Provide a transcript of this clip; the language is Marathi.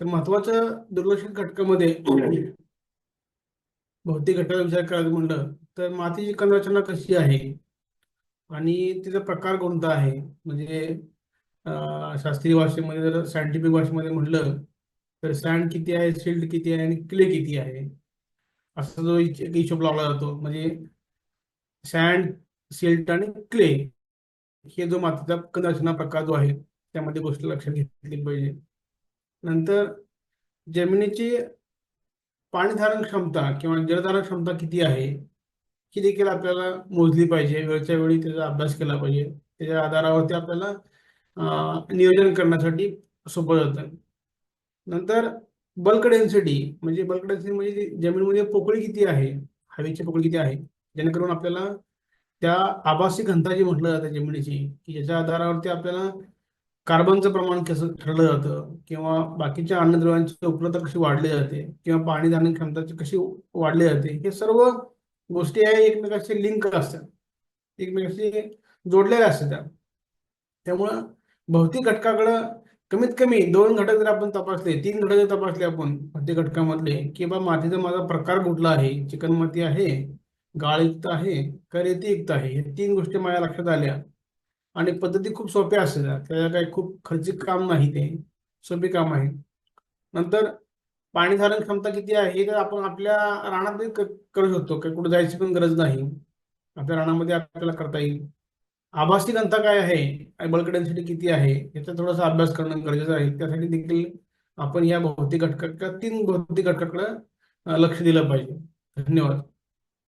तर महत्वाचं दुर्लक्षित घटकामध्ये भौतिक घटकाचा विचार करायचं म्हणलं तर मातीची कणरचना कशी आहे? आणि तिचा प्रकार कोणता आहे? म्हणजे शास्त्रीय भाषेमध्ये जर सायंटिफिक भाषेमध्ये म्हटलं तर सँड किती आहे सिल्ट किती आहे आणि क्ले किती आहे? असा जो एक हिशोब लावला जातो. म्हणजे सँड सिल्ट आणि क्ले हे जो मातीचा कणरचना प्रकार जो आहे त्यामध्ये गोष्ट लक्षात घेतली पाहिजे. नंतर जमिनीची पाणीधारण क्षमता किंवा जलधारण क्षमता किती आहे ही देखील आपल्याला मोजली पाहिजे. वेळच्या वेळी त्याचा अभ्यास केला पाहिजे. त्याच्या आधारावरती आपल्याला नियोजन करण्यासाठी सोपं जातं. नंतर बल्क डेन्सिटी म्हणजे बल्क डेन्सिटी म्हणजे जमिनीमध्ये पोकळी किती आहे हवेची पोकळी किती आहे जेणेकरून आपल्याला त्या आभासी घनता जी म्हटलं जातं जमिनीची की ज्याच्या आधारावरती आपल्याला कार्बनचं प्रमाण कसं ठरलं जातं किंवा बाकीच्या अन्नद्रव्यांची उपलब्धता कशी वाढली जाते किंवा पाणी धारण क्षमताची कशी वाढली जाते हे सर्व गोष्टी आहे एकमेकाशी लिंक असतात. एकमेकाशी जोडलेल्या असतात. त्यामुळं भौतिक घटकाकडं कमीत कमी दोन घटक जर आपण तपासले तीन घटक जर तपासले आपण भौतिक घटकामधले की बा मातीचा माझा प्रकार कुठला आहे चिकन माती आहे गाळयुक्त आहे का रेतीयुक्त आहे हे तीन गोष्टी माझ्या लक्षात आल्या. आणि पद्धती खूप सोप्या असतात. त्याला काही खूप खर्चिक काम नाही ते सोपे काम आहे. नंतर पाणी धारण क्षमता किती आहे हे तर आपण आपल्या रानात करू शकतो. काही कुठे जायची पण गरज नाही. आपल्या रानामध्ये आपल्याला करता येईल. आभासी घनता काय आहे? बल्क डेन्सिटी किती आहे? याचा थोडासा अभ्यास करणं गरजेचं आहे. त्यासाठी देखील आपण या भौतिक घटका तीन भौतिक घटकाकडे लक्ष दिलं पाहिजे. धन्यवाद.